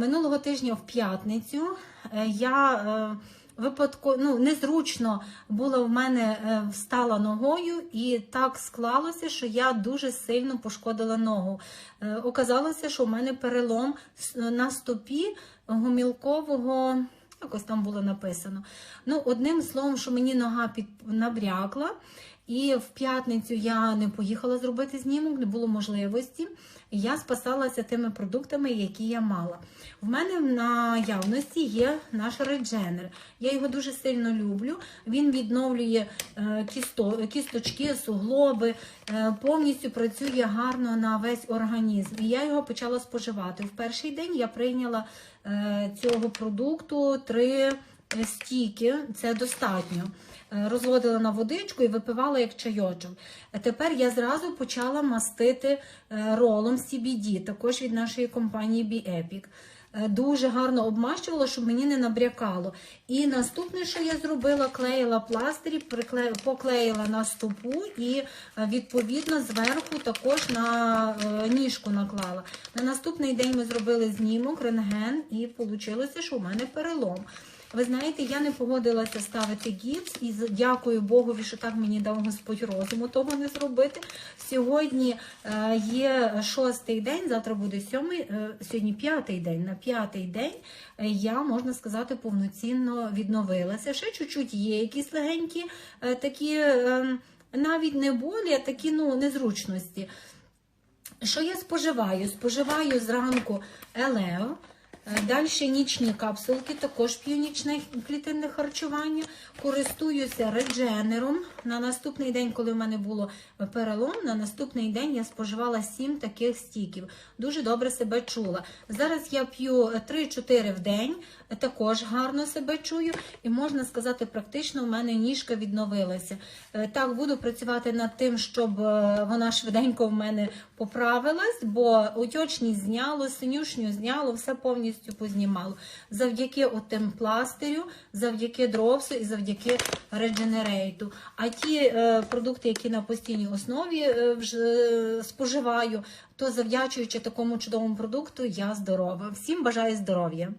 Минулого тижня в п'ятницю е, я е, випадково ну, незручно було в мене е, встала ногою, і так склалося, що я дуже сильно пошкодила ногу. Оказалося, що в мене перелом на стопі гомілкового. Якось там було написано. Ну, одним словом, що мені нога під набрякла, і в п'ятницю я не поїхала зробити знімок, не було можливості. Я спасалася тими продуктами, які я мала. В мене в наявності є наш редженер. Я його дуже сильно люблю. Він відновлює е, кісто, кісточки, суглоби, е, повністю працює гарно на весь організм. І я його почала споживати. В перший день я прийняла е, цього продукту три стійки, це достатньо. Е, Розводила на водичку і випивала як чайочок. Тепер я зразу почала мастити е, ролом CBD, також від нашої компанії BeEpic. Е, Дуже гарно обмащувала, щоб мені не набрякало. І наступне, що я зробила, клеїла пластирі, поклеїла на стопу і е, відповідно зверху також на е, ніжку наклала. На наступний день ми зробили знімок, рентген, і вийшло, що у мене перелом. Ви знаєте, я не погодилася ставити гіпс і дякую Богові, що так мені дав Господь розуму того не зробити. Сьогодні є шостий день, завтра буде сьомий, сьогодні п'ятий день. П'ятий день е, я, можна сказати, повноцінно відновилася. Ще чуть-чуть є якісь легенькі е, такі, е, навіть не болі, а такі ну, незручності. Що я споживаю? Споживаю зранку елео, далі нічні капсулки, також п'ю нічне клітинне харчування, користуюся редженером. На наступний день, коли в мене було перелом, на наступний день я споживала 7 таких стіків. Дуже добре себе чула. Зараз я п'ю 3-4 в день, також гарно себе чую, і можна сказати, практично в мене ніжка відновилася. Е, Так, буду працювати над тим, щоб е, вона швиденько в мене поправилась, бо отечність зняло, синюшню зняло, все повністю познімало. Завдяки отим пластирю, завдяки дровсу і завдяки редженерейту. А ті е, продукти, які на постійній основі е, вже споживаю, то завдячуючи такому чудовому продукту, я здорова. Всім бажаю здоров'я.